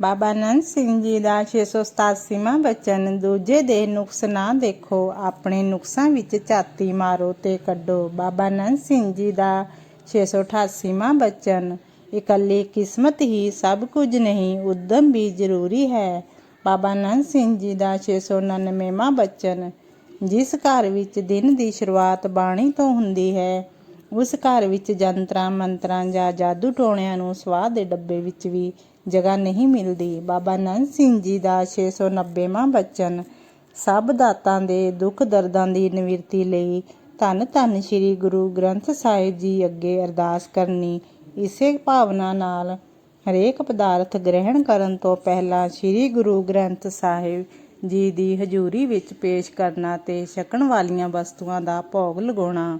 ਬਾਬਾ ਨੰਦ ਸਿੰਘ ਜੀ ਦਾ 687ਵਾਂ ਬਚਨ, ਦੂਜੇ ਦੇ ਨੁਕਸ ਨਾ ਦੇਖੋ, ਆਪਣੇ ਨੁਕਸਾਂ ਵਿੱਚ ਝਾਤੀ ਮਾਰੋ ਤੇ ਕੱਢੋ। ਬਾਬਾ ਨੰਦ ਸਿੰਘ ਜੀ ਦਾ 688ਵਾਂ ਬਚਨ, ਇਕੱਲੀ ਕਿਸਮਤ ਹੀ ਸਭ ਕੁਝ ਨਹੀਂ, ਉਦਮ ਵੀ ਜ਼ਰੂਰੀ ਹੈ। ਬਾਬਾ ਨੰਦ ਸਿੰਘ ਜੀ ਦਾ 699ਵਾਂ ਬਚਨ, ਜਿਸ ਘਰ ਵਿੱਚ ਦਿਨ ਦੀ ਸ਼ੁਰੂਆਤ ਬਾਣੀ ਤੋਂ ਹੁੰਦੀ ਹੈ, ਉਸ ਘਰ ਵਿੱਚ ਜੰਤਰਾਂ ਮੰਤਰਾਂ ਜਾਂ ਜਾਦੂ ਟੋਣਿਆਂ ਨੂੰ ਸਵਾਹ ਦੇ ਡੱਬੇ ਵਿੱਚ ਵੀ ਜਗ੍ਹਾ ਨਹੀਂ ਮਿਲਦੀ। ਬਾਬਾ ਨੰਦ ਸਿੰਘ ਜੀ ਦਾ 690ਵਾਂ ਬਚਨ, ਸਭ ਦਾਤਾਂ ਦੇ ਦੁੱਖ ਦਰਦਾਂ ਦੀ ਨਿਵਰਤੀ ਲਈ ਧੰਨ ਧੰਨ ਸ੍ਰੀ ਗੁਰੂ ਗ੍ਰੰਥ ਸਾਹਿਬ ਜੀ ਅੱਗੇ ਅਰਦਾਸ ਕਰਨੀ। ਇਸੇ ਭਾਵਨਾ ਨਾਲ ਹਰੇਕ ਪਦਾਰਥ ਗ੍ਰਹਿਣ ਕਰਨ ਤੋਂ ਪਹਿਲਾਂ ਸ੍ਰੀ ਗੁਰੂ ਗ੍ਰੰਥ ਸਾਹਿਬ ਜੀ ਦੀ ਹਜ਼ੂਰੀ ਵਿੱਚ ਪੇਸ਼ ਕਰਨਾ ਤੇ ਛਕਣ ਵਾਲੀਆਂ ਵਸਤੂਆਂ ਦਾ ਭੋਗ ਲਗਾਉਣਾ,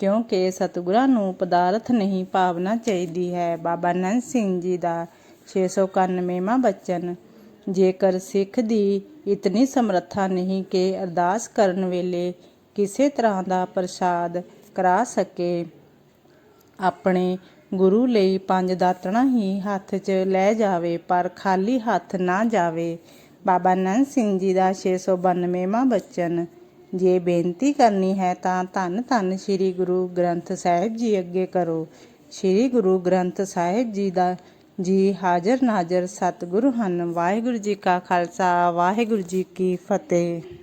ਕਿਉਂਕਿ ਸਤਿਗੁਰਾਂ ਨੂੰ ਪਦਾਰਥ ਨਹੀਂ ਭਾਵਨਾ ਚਾਹੀਦੀ ਹੈ। ਬਾਬਾ ਨੰਦ ਸਿੰਘ ਜੀ ਦਾ 691ਵਾਂ ਬਚਨ। ਜੇਕਰ ਸਿੱਖ ਦੀ ਇਤਨੀ ਸਮਰੱਥਾ ਨਹੀਂ ਕਿ ਅਰਦਾਸ ਕਰਨ ਵੇਲੇ ਕਿਸੇ ਤਰ੍ਹਾਂ ਦਾ ਪ੍ਰਸਾਦ ਕਰਾ ਸਕੇ, ਆਪਣੇ ਗੁਰੂ ਲਈ ਪੰਜ ਦਾਤਣਾ ਹੀ ਹੱਥ 'ਚ ਲੈ ਜਾਵੇ, ਪਰ ਖਾਲੀ ਹੱਥ ਨਾ ਜਾਵੇ। ਬਾਬਾ ਨੰਦ ਸਿੰਘ ਜੀ ਦਾ 692ਵਾਂ ਬਚਨ। ਜੇ ਬੇਨਤੀ ਕਰਨੀ ਹੈ ਤਾਂ ਧੰਨ ਧੰਨ ਸ੍ਰੀ ਗੁਰੂ ਗ੍ਰੰਥ ਸਾਹਿਬ ਜੀ ਅੱਗੇ ਕਰੋ। ਸ੍ਰੀ ਗੁਰੂ ਗ੍ਰੰਥ ਸਾਹਿਬ ਜੀ ਦਾ ਜੀ ਹਾਜ਼ਰ ਨਾਜ਼ਰ ਸਤਿਗੁਰੂ ਹਨ ਵਾਹਿਗੁਰੂ ਜੀ ਕਾ ਖਾਲਸਾ ਵਾਹਿਗੁਰੂ ਜੀ ਕੀ ਫਤਿਹ।